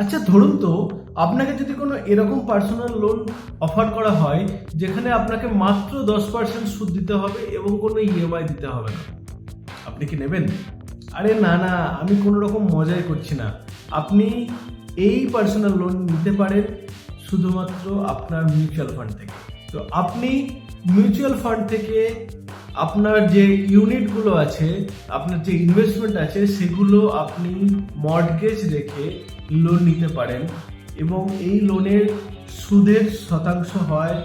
আচ্ছা ধরুন তো, আপনাকে যদি কোনো এরকম পার্সোনাল লোন অফার করা হয়, যেখানে আপনাকে মাত্র দশ পার্সেন্ট সুদ দিতে হবে এবং কোনো ইএমআই দিতে হবে না। আপনি কি নেবেন? আরে না না, আমি কোনো রকম মজাই করছি না। আপনি এই পার্সোনাল লোন নিতে পারেন শুধুমাত্র আপনার মিউচুয়াল ফান্ড থেকে। তো আপনি মিউচুয়াল ফান্ড থেকে আপনার যে ইউনিটগুলো আছে, আপনার যে ইনভেস্টমেন্ট আছে, সেগুলো আপনি মর্টগেজ রেখে লোন নিতে পারেন এবং এই লোনের সুদের শতাংশ হয়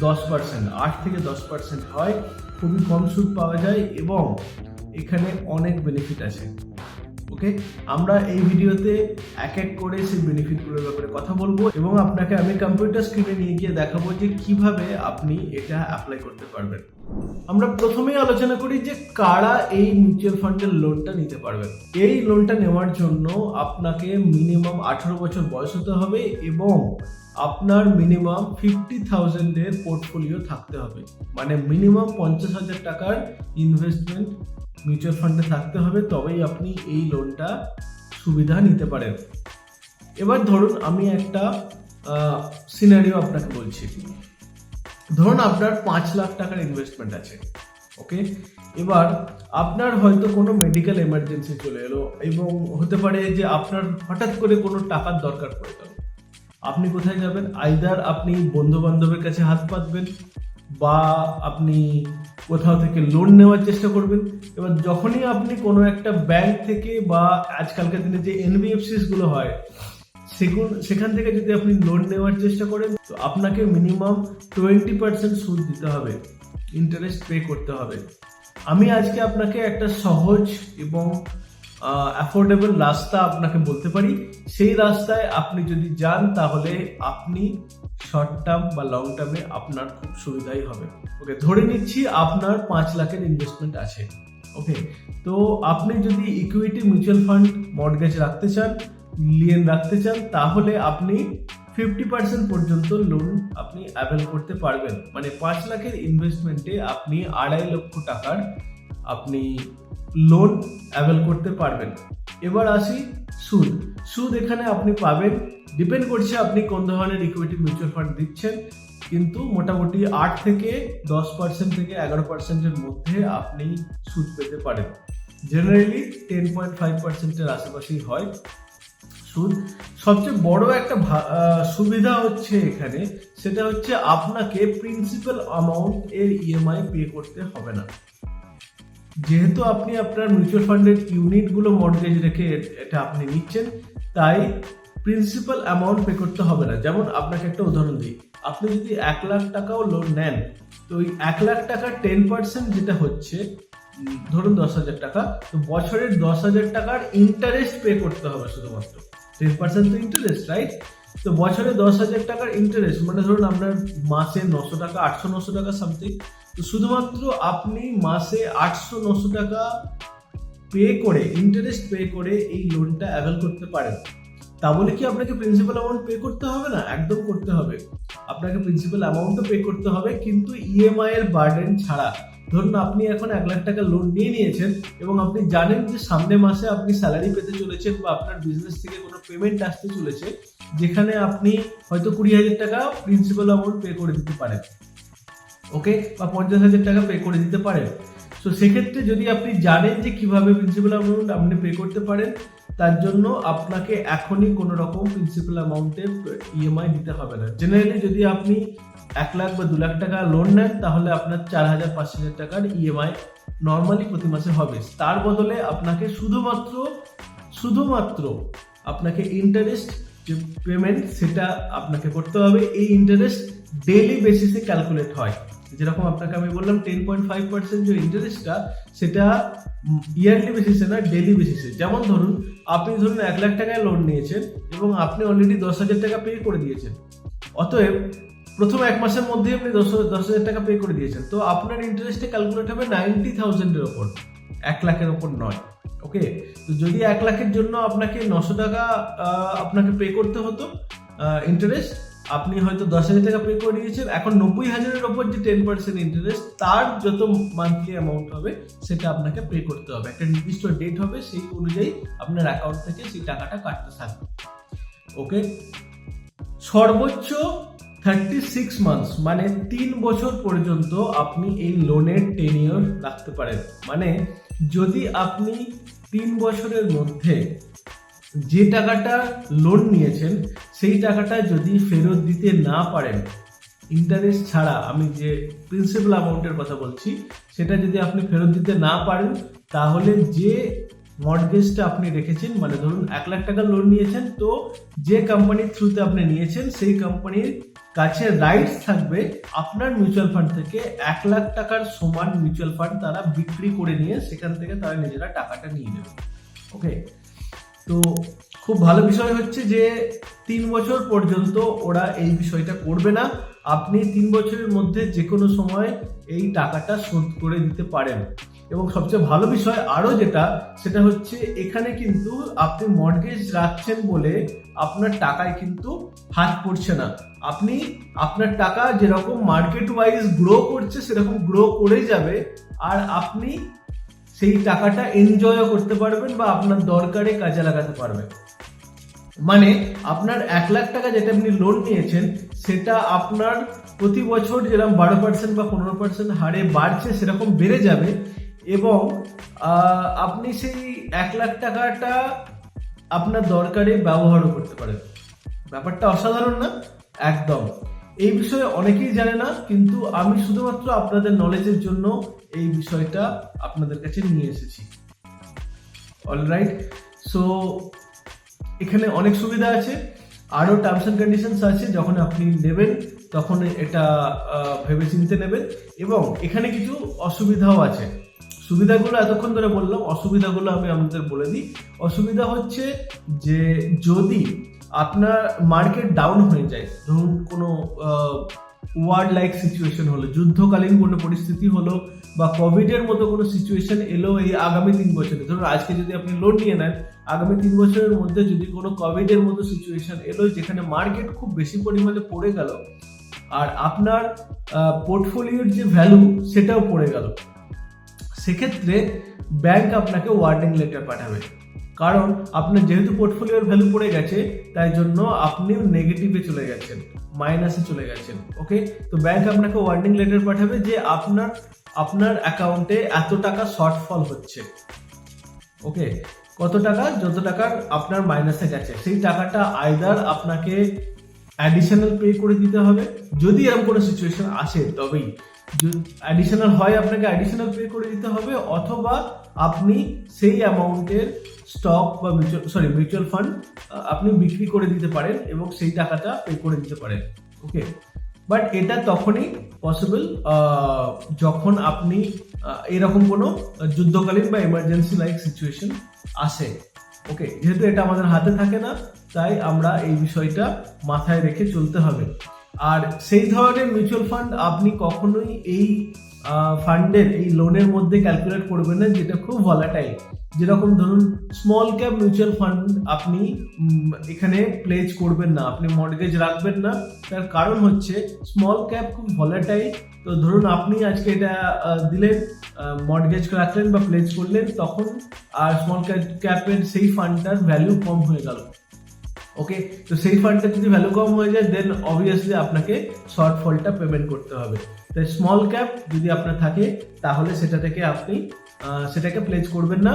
দশ পার্সেন্ট আট থেকে দশ পার্সেন্ট হয়। খুবই কম সুদ পাওয়া যায় এবং এখানে অনেক বেনিফিট আছে। ওকে? আমরা এই ভিডিওতে এক এক করে সেই বেনিফিটগুলোর ব্যাপারে কথা বলব এবং আপনাকে আমি কম্পিউটার স্ক্রিনে নিয়ে গিয়ে দেখাবো যে কীভাবে আপনি এটা অ্যাপ্লাই করতে পারবেন। আমরা প্রথমেই আলোচনা করি যে কারা এই মিউচুয়াল ফান্ডের লোনটা নিতে পারবেন। এই লোনটা নেওয়ার জন্য আপনাকে মিনিমাম আঠারো বছর বয়স হতে হবে এবং আপনার মিনিমাম ফিফটি থাউজেন্ডের পোর্টফোলিও থাকতে হবে। মানে মিনিমাম পঞ্চাশ হাজার টাকার ইনভেস্টমেন্ট মিউচুয়াল ফান্ডে থাকতে হবে, তবেই আপনি এই লোনটা সুবিধা নিতে পারেন। এবার ধরুন আমি একটা সিনারিও আপনাকে বলছি। ধরুন আপনার পাঁচ লাখ টাকার ইনভেস্টমেন্ট আছে ওকে এবার আপনার হয়তো কোনো মেডিকেল এমার্জেন্সি চলে এলো, এবং হতে পারে যে আপনার হঠাৎ করে কোনো টাকার দরকার পড়ে গেল। আপনি কোথায় যাবেন? আইদার আপনি বন্ধু বান্ধবের কাছে হাত পাতবেন বা আপনি কোথাও থেকে লোন নেওয়ার চেষ্টা করবেন। এবার যখনই আপনি কোনো একটা ব্যাংক থেকে বা আজকালকার দিনে যে এনবিএফসিসগুলো হয় সেগুলো সেখান থেকে যদি আপনি লোন নেওয়ার চেষ্টা করেন, তো আপনাকে মিনিমাম টোয়েন্টি পার্সেন্ট সুদ দিতে হবে ইন্টারেস্ট পে করতে হবে। আমি আজকে আপনাকে একটা সহজ এবং অ্যাফোর্ডেবল রাস্তা আপনাকে বলতে পারি। সেই রাস্তায় আপনি যদি যান, তাহলে আপনি শর্ট টার্ম বা লং টার্মে আপনার খুব সুবিধাই হবে। ওকে ধরে নিচ্ছি আপনার পাঁচ লাখের ইনভেস্টমেন্ট আছে। ওকে তো আপনি যদি ইকুইটি মিউচুয়াল ফান্ড মর্টগেজ রাখতে চান লিয়েন রাখতে চান, তাহলে আপনি ফিফটি পার্সেন্ট পর্যন্ত লোন আপনি অ্যাভেল করতে পারবেন। মানে পাঁচ লাখের ইনভেস্টমেন্টে আপনি আড়াই লক্ষ টাকার আপনি লোন অ্যাভেল করতে পারবেন। এবার আসি সুদ। সুদ এখানে আপনি পাবেন। ডিপেন্ড করছে আপনি কোন ধরনের ইকুইটি মিউচুয়াল ফান্ড দিচ্ছেন, কিন্তু মোটামুটি আট থেকে দশ পার্সেন্ট থেকে এগারো পার্সেন্টের মধ্যে আপনি সুদ পেতে পারেন। জেনারেলি টেন পয়েন্ট ফাইভ পার্সেন্টের আশেপাশেই হয় সুদ। সবচেয়ে বড় একটা সুবিধা হচ্ছে এখানে, সেটা হচ্ছে আপনাকে প্রিন্সিপাল অ্যামাউন্ট এর ইএমআই পে করতে হবে না। যেহেতু আপনি আপনার মিউচুয়াল ফান্ডের ইউনিটগুলো মর্টগেজ রেখে এটা আপনি নিচ্ছেন, তাই প্রিন্সিপাল অ্যামাউন্ট পে করতে হবে না। যেমন আপনাকে একটা উদাহরণ দিই, আপনি যদি এক লাখ টাকাও লোন নেন, তো ওই এক লাখ টাকার টেন পার্সেন্ট যেটা হচ্ছে ধরুন দশ হাজার টাকা, তো বছরের দশ হাজার টাকার ইন্টারেস্ট পে করতে হবে শুধুমাত্র। টেন পার্সেন্ট তো ইন্টারেস্ট রাইট তো বছরে দশ হাজার টাকার ইন্টারেস্ট মানে ধরুন আপনার মাসে নশো টাকা, আটশো নশো টাকা সামথিং তো শুধুমাত্র আপনি মাসে আটশো নশো টাকা পে করে ইন্টারেস্ট পে করে এই লোনটা অ্যাভেল করতে পারেন। তা বলে কি আপনাকে প্রিন্সিপাল অ্যামাউন্ট পে করতে হবে না? একদম করতে হবে। আপনাকে প্রিন্সিপাল অ্যামাউন্টও পে করতে হবে, কিন্তু ইএমআই এর বার্ডেন ছাড়া। ধরুন আপনি এখন এক লাখ টাকা লোন নিয়ে নিয়েছেন এবং আপনি জানেন যে সামনে মাসে আপনি স্যালারি পেতে চলেছেন বা আপনার বিজনেস থেকে কোনো পেমেন্ট আসতে চলেছে, যেখানে আপনি হয়তো কুড়ি হাজার টাকা প্রিন্সিপাল অ্যামাউন্ট পে করে দিতে পারেন ওকে বা পঞ্চাশ হাজার টাকা পে করে দিতে পারেন। তো সেক্ষেত্রে যদি আপনি জানেন যে কীভাবে প্রিন্সিপাল অ্যামাউন্ট আপনি পে করতে পারেন, তার জন্য আপনাকে এখনই কোনো রকম প্রিন্সিপাল অ্যামাউন্টের ইএমআই দিতে হবে না। জেনারেলি যদি আপনি এক লাখ বা দু লাখ টাকা লোন নেন, তাহলে আপনার চার হাজার পাঁচ হাজার টাকার ইএমআই নর্মালি প্রতি মাসে হবে। তার বদলে আপনাকে শুধুমাত্র শুধুমাত্র আপনাকে ইন্টারেস্ট যে পেমেন্ট সেটা আপনাকে করতে হবে। এই ইন্টারেস্ট ডেলি বেসিসে ক্যালকুলেট হয়। যেরকম আপনাকে আমি বললাম টেন পয়েন্ট ফাইভ পার্সেন্ট যে ইন্টারেস্টটা সেটা ইয়ারলি বেসিসে না ডেলি বেসিসে যেমন ধরুন, আপনি ধরুন এক লাখ টাকায় লোন নিয়েছেন এবং আপনি অলরেডি দশ হাজার টাকা পে করে দিয়েছেন। অতএব প্রথম এক মাসের মধ্যে আপনি দশ দশ হাজার টাকা পে করে দিয়েছেন। তো আপনার ইন্টারেস্টে ক্যালকুলেট হবে নাইনটি থাউজেন্ডের ওপর। এক লাখের ওপর নয় ওকে তো যদি এক লাখের জন্য আপনাকে নশো টাকা আপনাকে পে করতে হতো ইন্টারেস্ট আপনি হয়তো দশ হাজার টাকা পে করে দিয়েছেন। এখন নব্বই হাজারের ওপর যে টেন পার্সেন্ট ইন্টারেস্ট তার যত মান্থলি অ্যামাউন্ট হবে, সেটা আপনাকে পে করতে হবে। একটা নির্দিষ্ট ডেট হবে, সেই অনুযায়ী আপনার অ্যাকাউন্ট থেকে সেই টাকাটা কাটতে থাকবে ওকে সর্বোচ্চ থার্টি সিক্স মান্থস মানে তিন বছর পর্যন্ত আপনি এই লোনের টেনিয়র রাখতে পারেন। মানে যদি আপনি তিন বছরের মধ্যে যে টাকাটা লোন নিয়েছেন, সেই টাকাটা যদি ফেরত দিতে না পারেন ইন্টারেস্ট ছাড়া আমি যে প্রিন্সিপাল অ্যামাউন্টের কথা বলছি, সেটা যদি আপনি ফেরত দিতে না পারেন, তাহলে যে মর্টগেজটা আপনি রেখেছেন মানে ধরুন এক লাখ টাকা লোন নিয়েছেন, তো যে কোম্পানির থ্রুতে আপনি নিয়েছেন, সেই কোম্পানির কাছে রাইটস থাকবে আপনার মিউচুয়াল ফান্ড থেকে এক লাখ টাকার সমান মিউচুয়াল ফান্ড তারা বিক্রি করে নিয়ে সেখান থেকে তারা নিজেরা টাকাটা নিয়ে নেবে। ওকে তো খুব ভালো বিষয় হচ্ছে যে তিন বছর পর্যন্ত ওরা এই বিষয়টা করবে না। আপনি তিন বছরের মধ্যে যে কোনো সময় এই টাকাটা শোধ করে দিতে পারেন। এবং সবচেয়ে ভালো বিষয় আরও যেটা, সেটা হচ্ছে এখানে কিন্তু আপনি মর্গেজ রাখছেন বলে আপনার টাকায় কিন্তু হাত পড়ছে না। আপনি আপনার টাকা যেরকম মার্কেট ওয়াইজ গ্রো করছে, সেরকম গ্রো করে যাবে। আর আপনি সেই টাকাটা এনজয়ও করতে পারবেন বা আপনার দরকারে কাজে লাগাতে পারবেন। মানে আপনার এক লাখ টাকা যেটা আপনি লোন নিয়েছেন, সেটা আপনার প্রতি বছর যেরকম বারো পার্সেন্ট বা পনেরো পার্সেন্ট হারে বাড়ছে, সেরকম বেড়ে যাবে। এবং আপনি সেই এক লাখ টাকাটা আপনার দরকারে ব্যবহারও করতে পারেন। ব্যাপারটা অসাধারণ না? একদম। এই বিষয়ে অনেকেই জানে না, কিন্তু আমি শুধুমাত্র আপনাদের নলেজের জন্য এই বিষয়টা আপনাদের কাছে নিয়ে এসেছি। অলরাইট সো এখানে অনেক সুবিধা আছে। আরও টার্মস অ্যান্ড কন্ডিশনস আছে, যখন আপনি নেবেন, তখন এটা ভেবে চিনতে নেবেন। এবং এখানে কিছু অসুবিধাও আছে। সুবিধাগুলো এতক্ষণ ধরে বললাম, অসুবিধাগুলো আমি আমাদের বলে দিই। অসুবিধা হচ্ছে যে যদি আপনার মার্কেট ডাউন হয়ে যায়, ধরুন কোনো ওয়ার্ড লাইক সিচুয়েশন হলো, যুদ্ধকালীন কোনো পরিস্থিতি হলো বা কোভিডের মতো কোনো সিচুয়েশন এলো এই আগামী তিন বছরে। ধরুন আজকে যদি আপনি লোন নিয়ে নেন, আগামী তিন বছরের মধ্যে যদি কোনো কোভিডের মতো সিচুয়েশন এলো যেখানে মার্কেট খুব বেশি পরিমাণে পড়ে গেল, আর আপনার পোর্টফোলিওর যে ভ্যালু সেটাও পড়ে গেল সেক্ষেত্রে ব্যাংক আপনাকে ওয়ার্নিং লেটার পাঠাবে। কারণ আপনার যেহেতু পোর্টফোলিওর ভ্যালু পড়ে গেছে, তাই জন্য আপনি নেগেটিভে চলে গেছেন মাইনাসে চলে গেছেন ওকে তো ব্যাংক আপনাকে ওয়ার্নিং লেটার পাঠাবে যে আপনার আপনার অ্যাকাউন্টে এত টাকা শর্টফল হচ্ছে ওকে কত টাকা? যত টাকা আপনার মাইনাসে গেছে, সেই টাকাটা আইদার আপনাকে অ্যাডিশনাল পে করে দিতে হবে। যদি এরকম কোনো সিচুয়েশন আসে, তবেই অ্যাডিশনাল হয়, আপনাকে অ্যাডিশনাল পে করে দিতে হবে, অথবা আপনি সেই অ্যামাউন্টের স্টক বা মিউচুয়াল সরি মিউচুয়াল ফান্ড আপনি বিক্রি করে দিতে পারেন এবং সেই টাকাটা পে করে দিতে পারেন ওকে বাট এটা তখনই পসিবল যখন আপনি এরকম কোনো যুদ্ধকালীন বা এমার্জেন্সি লাইক সিচুয়েশন আসে ওকে যেহেতু এটা আমাদের হাতে থাকে না, তাই আমরা এই বিষয়টা মাথায় রেখে চলতে হবে। আর সেই ধরনের মিউচুয়াল ফান্ড আপনি কখনোই এই ফান্ডের এই লোনের মধ্যে ক্যালকুলেট করবেন না, যেটা খুব ভলাটাইল যেরকম ধরুন স্মল ক্যাপ মিউচুয়াল ফান্ড আপনি এখানে প্লেজ করবেন না, আপনি মর্গেজ রাখবেন না। তার কারণ হচ্ছে স্মল ক্যাপ খুব ভলাটাইল তো ধরুন, আপনি আজকে এটা দিলেন মর্গেজ রাখলেন বা প্লেজ করলেন, তখন আর স্মল ক্যাপ ক্যাপের সেই ফান্ডটার ভ্যালু কম হয়ে গেল। ওকে তো সেই ফান্ডটা যদি ভ্যালু কম হয়ে যায় দেন অবভিয়াসলি আপনাকে শর্ট ফলটা পেমেন্ট করতে হবে। তাই স্মল ক্যাপ যদি আপনার থাকে, তাহলে সেটা থেকে আপনি সেটাকে প্লেজ করবেন না।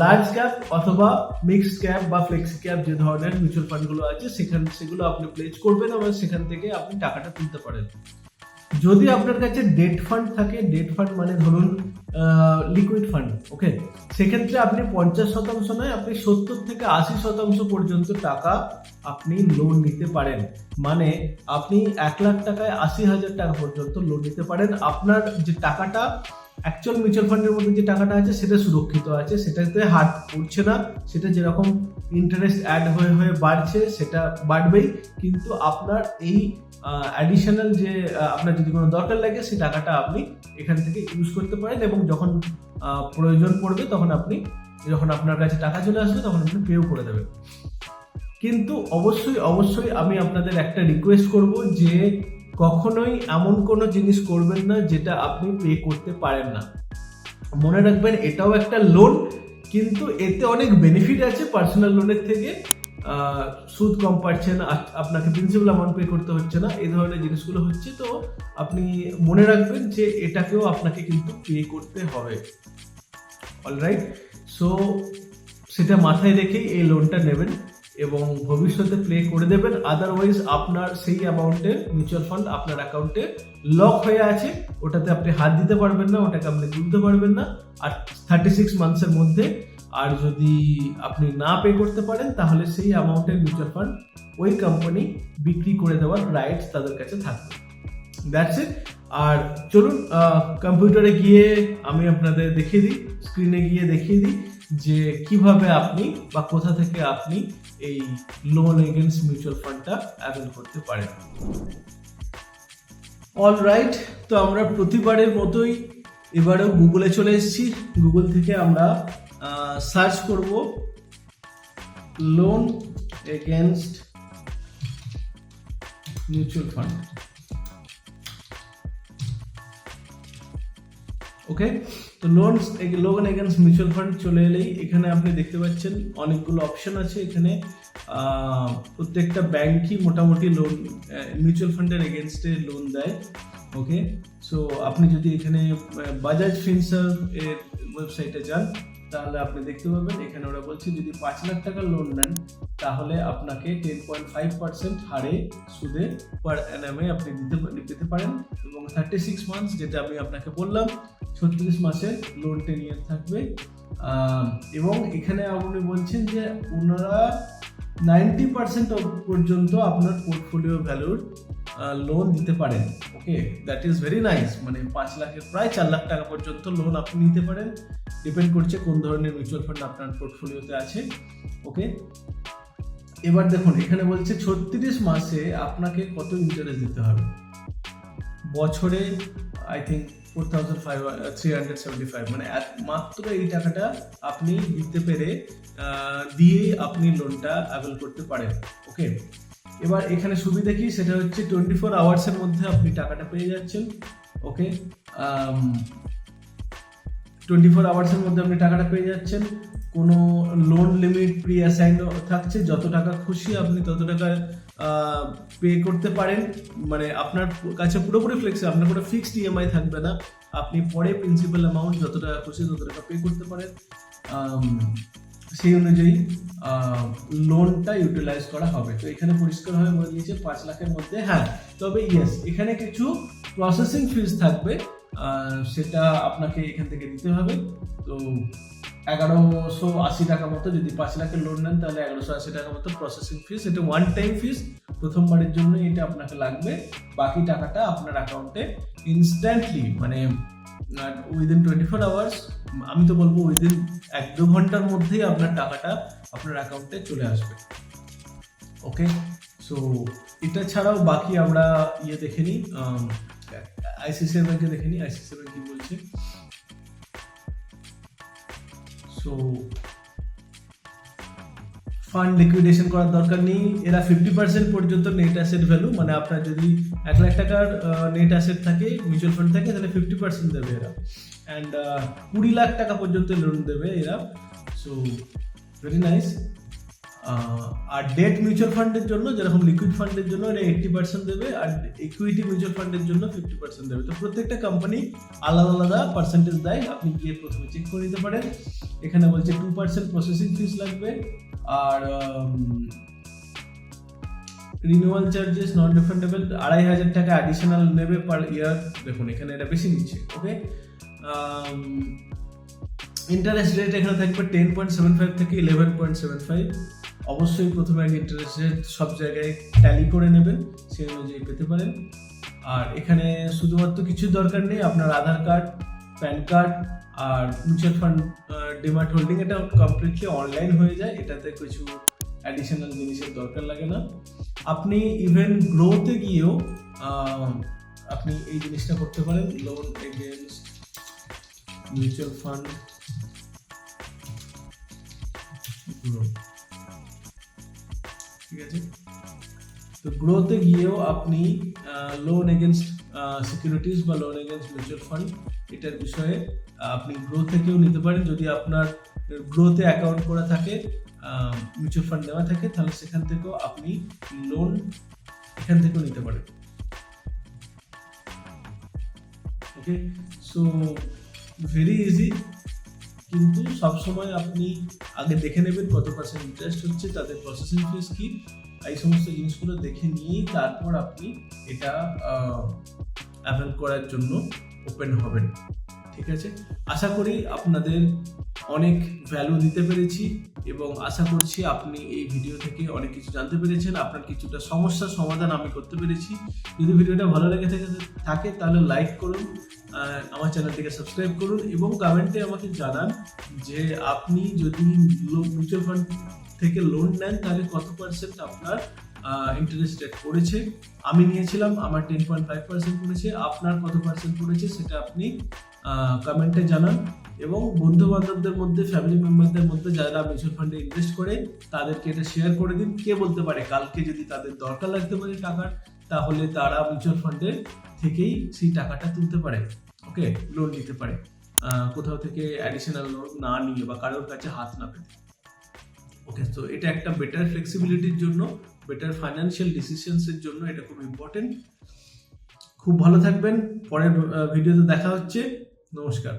লার্জ ক্যাপ অথবা মিক্সড ক্যাপ বা ফ্লেক্সি ক্যাপ যে ধরনের মিউচুয়াল ফান্ডগুলো আছে, সেখান, সেগুলো আপনি প্লেজ করবেন এবং সেখান থেকে আপনি টাকাটা তুলতে পারেন। যদি আপনার কাছে ডেট ফান্ড থাকে ডেট ফান্ড মানে ধরুন লিকুইড ফান্ড ওকে সেক্ষেত্রে আপনি পঞ্চাশ শতাংশ নয়, আপনি সত্তর থেকে আশি শতাংশ পর্যন্ত টাকা আপনি লোন নিতে পারেন। মানে আপনি এক লাখ টাকায় আশি হাজার টাকা পর্যন্ত লোন নিতে পারেন। আপনার যে টাকাটা অ্যাকচুয়াল মিউচুয়াল ফান্ডের মধ্যে যে টাকাটা আছে, সেটা সুরক্ষিত আছে, সেটাতে হাত পড়ছে না, সেটা যেরকম ইন্টারেস্ট অ্যাড হয়ে হয়ে বাড়ছে, সেটা বাড়বেই, কিন্তু আপনার এই অ্যাডিশনাল যে আপনার যদি কোনো দরকার লাগে, সেই টাকাটা আপনি এখান থেকে ইউজ করতে পারেন এবং যখন প্রয়োজন পড়বে, তখন আপনি যখন আপনার কাছে টাকা চলে আসবে, তখন আপনি পেও করে দেবেন। কিন্তু অবশ্যই অবশ্যই আমি আপনাদের একটা রিকোয়েস্ট করব যে কখনোই এমন কোনো জিনিস করবেন না যেটা আপনি পে করতে পারেন না। মনে রাখবেন এটাও একটা লোন কিন্তু এতে অনেক বেনিফিট আছে পার্সোনাল লোনের থেকে। সুদ কম পাচ্ছেন আপনাকে প্রিন্সিপাল অ্যামাউন্ট পে করতে হচ্ছে না, এই ধরনের জিনিসগুলো হচ্ছে। তো আপনি মনে রাখবেন যে এটাকেও আপনাকে কিন্তু পে করতে হবে। অলরাইট সো সেটা মাথায় রেখেই এই লোনটা নেবেন। এবং ভবিষ্যতে প্লে করে দেবেন। আদারওয়াইজ আপনার সেই অ্যামাউন্টে মিউচুয়াল ফান্ড আপনার অ্যাকাউন্টে লক হয়ে আছে। ওটাতে আপনি হাত দিতে পারবেন না, ওটাকে আপনি তুলতে পারবেন না। আর থার্টি সিক্স মান্থসের মধ্যে আর যদি আপনি না পে করতে পারেন, তাহলে সেই অ্যামাউন্টের মিউচুয়াল ফান্ড ওই কোম্পানি বিক্রি করে দেওয়ার রাইটস তাদের কাছে থাকবে। দ্যাটস ইট আর চলুন কম্পিউটারে গিয়ে আমি আপনাদের দেখিয়ে দিই স্ক্রিনে গিয়ে দেখিয়ে দিই যে কীভাবে আপনি বা কোথা থেকে আপনি এই লোন এগেনস্ট মিউচুয়াল ফান্ডটা অ্যাভেল করতে পারেন অল রাইট তো আমরা প্রতিবারের মতোই এবারেও গুগলে চলে এসেছি। গুগল থেকে আমরা সার্চ করব loan against mutual fund okay তো loan loan against mutual fund চলে এলেই এখানে আপনি দেখতে পাচ্ছেন অনেকগুলো অপশন আছে এখানে। প্রত্যেকটা ব্যাংকই মোটামুটি লোন মিউচুয়াল ফান্ডের এগেনস্টে লোন দেয়। ওকে সো আপনি যদি এখানে বাজাজ ফিনসার এর ওয়েবসাইটে যান তাহলে আপনি দেখতে পাবেন এখানে ওরা বলছে যদি পাঁচ লাখ টাকার লোন নেন তাহলে আপনাকে টেন পয়েন্ট ফাইভ পার্সেন্ট হারে সুদে পার এনএমে আপনি দিতে পেতে পারেন। এবং থার্টি সিক্স মান্থস যেটা আমি আপনাকে বললাম ছত্রিশ মাসের লোন টেনিয়ার থাকবে। আম, এবং এখানে আপনি বলছেন যে ওনারা নাইনটি পার্সেন্ট পর্যন্ত আপনার পোর্টফোলিও ভ্যালুর লোন দিতে পারেন okay that is very nice মানে পাঁচ লাখের, প্রায় চার লাখ টাকা পর্যন্ত লোন আপনি নিতে পারেন। ডিপেন্ড করছে কোন ধরনের মিউচুয়াল ফান্ড আপনার পোর্টফোলিওতে আছে ওকে এবার দেখুন, এখানে বলছে ছত্রিশ মাসে আপনাকে কত ইন্টারেস্ট দিতে হবে? বছরে I think four thousand five three hundred seventy five মানে মাত্র এই টাকাটা আপনি দিতে পেরে দিয়েই আপনি লোনটা অ্যাভেল করতে পারেন ওকে এবার এখানে সুবিধা কি সেটা হচ্ছে টোয়েন্টি ফোর আওয়ার্সের মধ্যে আপনি টাকাটা পেয়ে যাচ্ছেন ওকে টোয়েন্টি ফোর আওয়ার্সের মধ্যে আপনি টাকাটা পেয়ে যাচ্ছেন। কোনো লোন লিমিট প্রি অ্যাসাইন থাকছে যত টাকা খুশি আপনি তত টাকা পে করতে পারেন। মানে আপনার কাছে পুরোপুরি ফ্লেক্সি আপনার কোনো ফিক্সড ইএমআই থাকবে না। আপনি পরে প্রিন্সিপাল অ্যামাউন্ট যত টাকা খুশি তত টাকা পে করতে পারেন। আম, সেই অনুযায়ী লোনটা ইউটিলাইজ করা হবে। তো এখানে পরিষ্কারভাবে বলে দিয়েছে, পাঁচ লাখের মধ্যে হ্যাঁ। তবে ইয়েস এখানে কিছু প্রসেসিং ফিজ থাকবে সেটা আপনাকে এখান থেকে দিতে হবে। তো এগারোশো আশি টাকা মতো, যদি পাঁচ লাখের লোন নেন, তাহলে এগারোশো আশি টাকা মতো প্রসেসিং ফিস এটা ওয়ান টাইম ফিস প্রথমবারের জন্য এটা আপনাকে লাগবে। বাকি টাকাটা আপনার অ্যাকাউন্টে ইনস্ট্যান্টলি মানে উইদিন টোয়েন্টি ফোর আওয়ার্স আমি তো বলব উইদিন এক দু ঘণ্টার মধ্যেই আপনার টাকাটা আপনার অ্যাকাউন্টে চলে আসবে। ওকে সো এটা ছাড়াও বাকি আমরা ইয়ে দেখে নিই আইসিসিআই ব্যাংকে দেখে নিই আইসিসিআই ব্যাংক কি বলছে? সো ফান্ড লিকুইডেশন করার দরকার নেই। এরা ফিফটি পার্সেন্ট পর্যন্ত নেট অ্যাসেট ভ্যালু মানে আপনার যদি এক লাখ টাকার নেট অ্যাসেট থাকে মিউচুয়াল ফান্ড থাকে, তাহলে ফিফটি পার্সেন্ট দেবে এরা। অ্যান্ড কুড়ি লাখ টাকা পর্যন্ত লোন দেবে এরা। সো ভেরি নাইস আর ডেট মিউচুয়াল ফান্ডের জন্য, যেরকম লিকুইড ফান্ডের জন্য এটা এইটটি পার্সেন্ট দেবে আর ইকুইটি মিউচুয়াল ফান্ডের জন্য ফিফটি পার্সেন্ট দেবে। তো প্রত্যেকটা কোম্পানি আলাদা আলাদা পার্সেন্টেজ দেয়। আপনি গিয়ে প্রথমে চেক করে নিতে পারেন। এখানে বলছে টু পার্সেন্ট প্রসেসিং ফিস লাগবে। আর রিনিউয়াল চার্জেস নন রিফান্ডেবল আড়াই হাজার টাকা অ্যাডিশনাল নেবে পার ইয়ার দেখুন, এখানে এটা বেশি নিচ্ছে ওকে ইন্টারেস্ট রেট এখানে থাকবে টেন পয়েন্ট সেভেন ফাইভ থেকে ইলেভেন পয়েন্ট সেভেন ফাইভ অবশ্যই প্রথমে আগে ইন্টারেস্ট রেট সব জায়গায় ট্যালি করে নেবেন, সেই অনুযায়ী পেতে পারেন। আর এখানে শুধুমাত্র কিছু দরকার নেই, আপনার আধার কার্ড প্যান কার্ড আর মিউচুয়াল ফান্ড ডিমার্ট হোল্ডিং এটা কমপ্লিটলি অনলাইন হয়ে যায়। এটাতে কিছু অ্যাডিশনাল জিনিসের দরকার লাগে না। আপনি ইভেন গ্রোতে গিয়েও আপনি এই জিনিসটা করতে পারেন। Loan against mutual fund Groww ঠিক আছে? তো গ্রোতে গিয়েও আপনি লোন এগেনস্ট সিকিউরিটিজ বা লোন এগেনস্ট মিউচুয়াল ফান্ড এটার বিষয়ে আপনি গ্রো থেকেও নিতে পারেন। যদি আপনার গ্রোতে অ্যাকাউন্ট করা থাকে মিউচুয়াল ফান্ড নেওয়া থাকে, তাহলে সেখান থেকেও আপনি লোন এখান থেকেও নিতে পারেন। ওকে সো ভেরি ইজি কিন্তু সবসময় আপনি আগে দেখে নেবেন কত পার্সেন্ট ইন্টারেস্ট হচ্ছে, তাদের প্রসেসিং ফিস কি, এই সমস্ত জিনিসগুলো দেখে নিয়েই তারপর আপনি এটা অ্যাভেল করার জন্য ওপেন হবেন। ঠিক আছে? আশা করি আপনাদের অনেক ভ্যালু দিতে পেরেছি এবং আশা করছি আপনি এই ভিডিও থেকে অনেক কিছু জানতে পেরেছেন। আপনার কিছুটা সমস্যার সমাধান আমি করতে পেরেছি। যদি ভিডিওটা ভালো লেগে থাকে থাকে, তাহলে লাইক করুন আমার চ্যানেলটিকে সাবস্ক্রাইব করুন এবং কমেন্টে আমাকে জানান যে আপনি যদি মিউচুয়াল ফান্ড থেকে লোন নেন, তাহলে কত পার্সেন্ট আপনার ইন্টারেস্ট রেট পড়েছে? আমি নিয়েছিলাম, আমার টেন পয়েন্ট ফাইভ পার্সেন্ট পড়েছে। আপনার কত পার্সেন্ট পড়েছে, সেটা আপনি কমেন্টে জানান। এবং বন্ধু বান্ধবদের মধ্যে ফ্যামিলি মেম্বারদের মধ্যে যারা মিউচুয়াল ফান্ডে ইনভেস্ট করে, তাদেরকে এটা শেয়ার করে দিন। কে বলতে পারে, কালকে যদি তাদের দরকার লাগতে পারে টাকার তাহলে তারা মিউচুয়াল ফান্ডের থেকেই সেই টাকাটা তুলতে পারে ওকে লোন নিতে পারে। কোথাও থেকে অ্যাডিশনাল লোন না নিয়ে বা কারোর কাছে হাত না পেতে। ওকে তো এটা একটা বেটার ফ্লেক্সিবিলিটির জন্য বেটার ফাইন্যান্সিয়াল ডিসিশনসের জন্য এটা খুব ইম্পর্টেন্ট খুব ভালো থাকবেন। পরের ভিডিওতে দেখা হচ্ছে। নমস্কার।